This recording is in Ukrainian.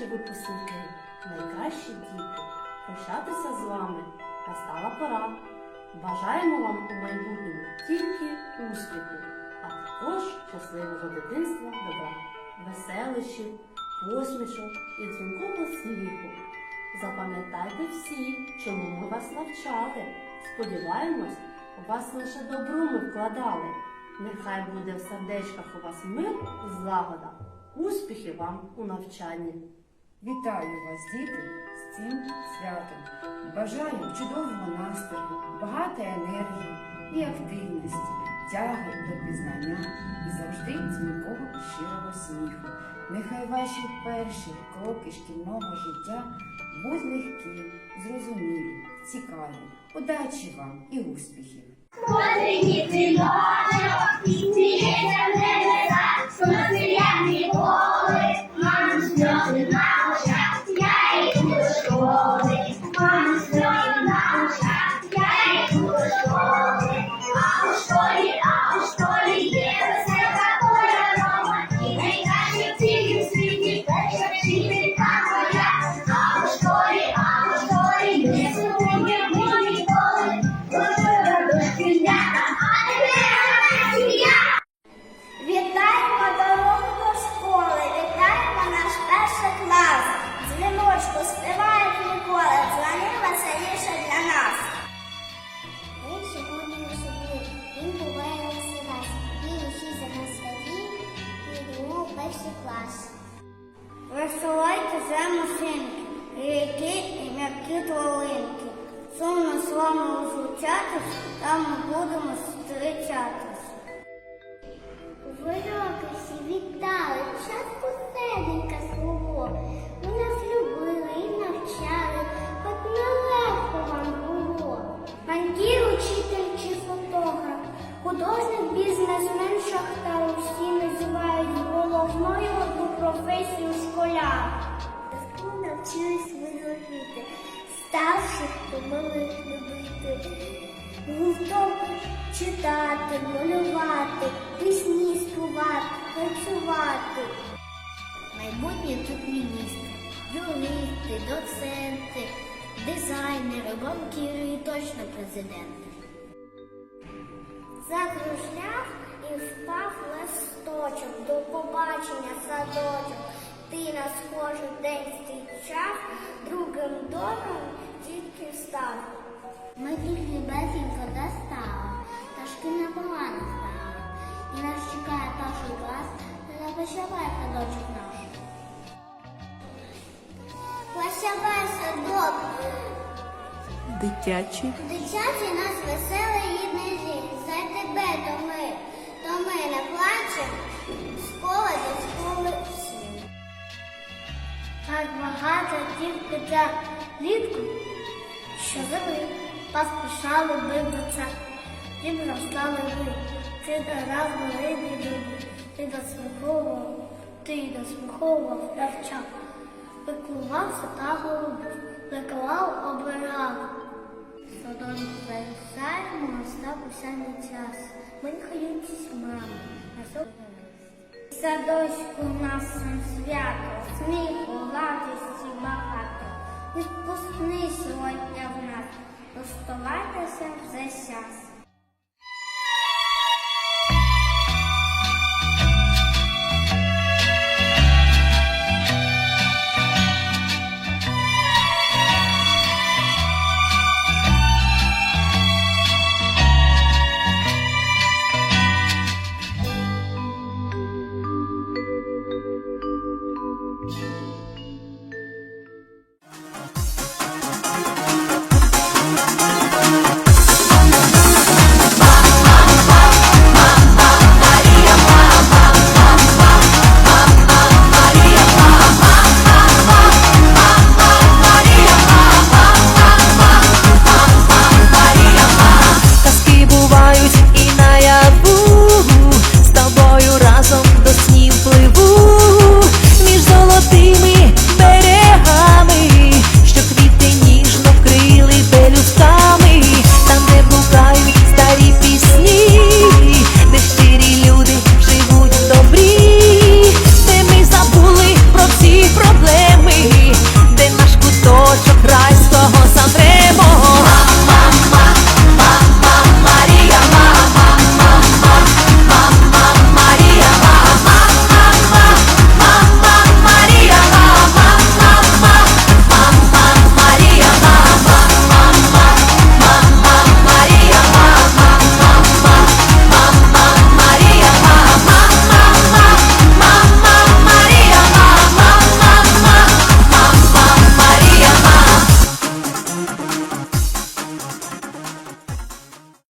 наші випускники, найкращі діти, прощатися з вами настала пора. Бажаємо вам у майбутньому тільки успіху, а також щасливого дитинства добра, веселищів, посмішок і дзвінкого сміху. Запам'ятайте всі, чому ми вас навчали. Сподіваємось, у вас лише добро ми вкладали. Нехай буде в сердечках у вас мир і злагода. Успіхи вам у навчанні! Вітаю вас, діти, з цим святом. Бажаю чудового настрою, багато енергії і активності, тяги до пізнання і завжди дзвінкого щирого сміху. Нехай ваші перші кроки шкільного життя будуть легкі, зрозумілі, цікаві. Удачі вам і успіхів! Подрені Веселайте за машинки, ріки і м'які долинки. Сумно з вами розлучатись, там ми будемо зустрічатись. Вироки всі вітали, часто старших помилих любити. Гуртом читати, малювати, пісні співати, танцювати. Майбутнє тут міністри, юристи, доценти, дизайнери, банкіри і точно президенти. Закружляв і впав листочок, до побачення садочок. Ти нас кожен день зустрічав, другим домом тільки встав. Ми тільки безінько достали, та шкільна була не стала. І нас чекає перший клас, започавай садочок наш. Прощавай садок, Дитячий дитячий нас веселий поспішали би до це. Дім розстали ви, ти до раз були люди, ти досміховував, ти досміховував, навчав. Пеклувався та голубив, пеклав, обирав. Садок пересаємо, настав усяний час. Ми хаються мами, на Садочку нас свято, сміху, радості багато. Відпускний сьогодні Оставайтеся за час.